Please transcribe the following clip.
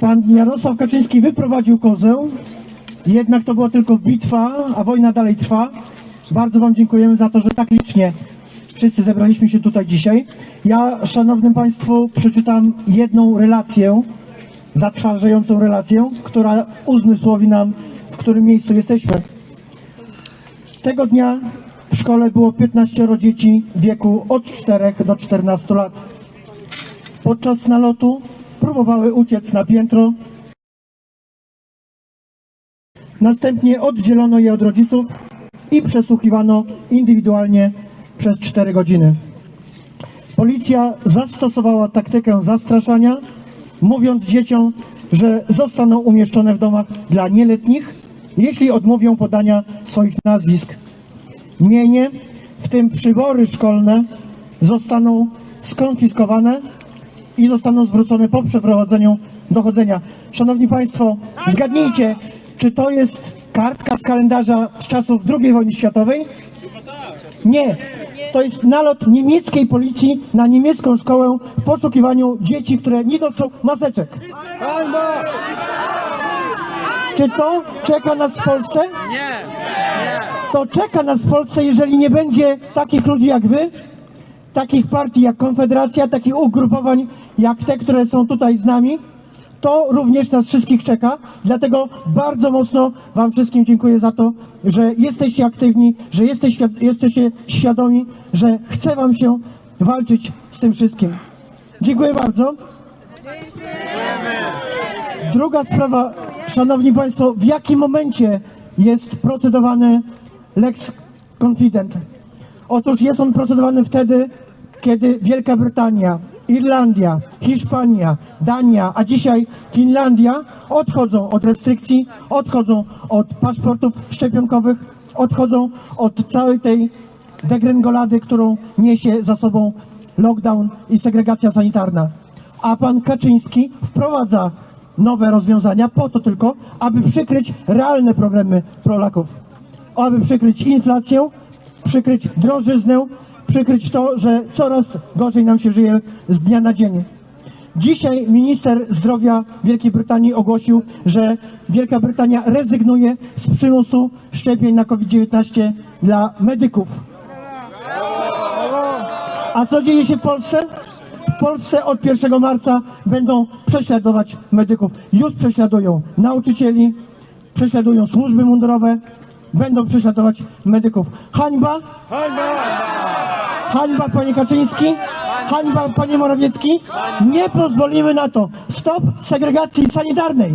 Pan Jarosław Kaczyński wyprowadził kozę, jednak to była tylko bitwa, a wojna dalej trwa. Bardzo Wam dziękujemy za to, że tak licznie wszyscy zebraliśmy się tutaj dzisiaj. Ja, Szanownym Państwu, przeczytam jedną relację, zatrważającą relację, która uzmysłowi nam, w którym miejscu jesteśmy. Tego dnia w szkole było 15 dzieci w wieku od 4 do 14 lat. Podczas nalotu próbowały uciec na piętro. Następnie oddzielono je od rodziców i przesłuchiwano indywidualnie przez 4 godziny. Policja zastosowała taktykę zastraszania, mówiąc dzieciom, że zostaną umieszczone w domach dla nieletnich, jeśli odmówią podania swoich nazwisk. Mienie, w tym przybory szkolne, zostaną skonfiskowane i zostaną zwrócone po przeprowadzeniu dochodzenia. Szanowni Państwo, zgadnijcie, czy to jest kartka z kalendarza z czasów II wojny światowej? Nie. To jest nalot niemieckiej policji na niemiecką szkołę w poszukiwaniu dzieci, które nie noszą maseczek. Czy to czeka nas w Polsce? Nie! To czeka nas w Polsce, jeżeli nie będzie takich ludzi jak wy, takich partii jak Konfederacja, takich ugrupowań jak te, które są tutaj z nami. To również nas wszystkich czeka. Dlatego bardzo mocno Wam wszystkim dziękuję za to, że jesteście aktywni, że jesteś, jesteście świadomi, że chce Wam się walczyć z tym wszystkim. Dziękuję bardzo. Druga sprawa, Szanowni Państwo, w jakim momencie jest procedowany Lex Confident? Otóż jest on procedowany wtedy, kiedy Wielka Brytania, Irlandia, Hiszpania, Dania, a dzisiaj Finlandia odchodzą od restrykcji, odchodzą od paszportów szczepionkowych, odchodzą od całej tej degrengolady, którą niesie za sobą lockdown i segregacja sanitarna. A pan Kaczyński wprowadza nowe rozwiązania po to tylko, aby przykryć realne problemy Polaków. Aby przykryć inflację, przykryć drożyznę, przykryć to, że coraz gorzej nam się żyje z dnia na dzień. Dzisiaj minister zdrowia Wielkiej Brytanii ogłosił, że Wielka Brytania rezygnuje z przymusu szczepień na COVID-19 dla medyków. A co dzieje się w Polsce? W Polsce od 1 marca będą prześladować medyków. Już prześladują nauczycieli, prześladują służby mundurowe, będą prześladować medyków. Hańba! Hańba, panie Kaczyński! Hańba, panie Morawiecki! Nie pozwolimy na to! Stop segregacji sanitarnej!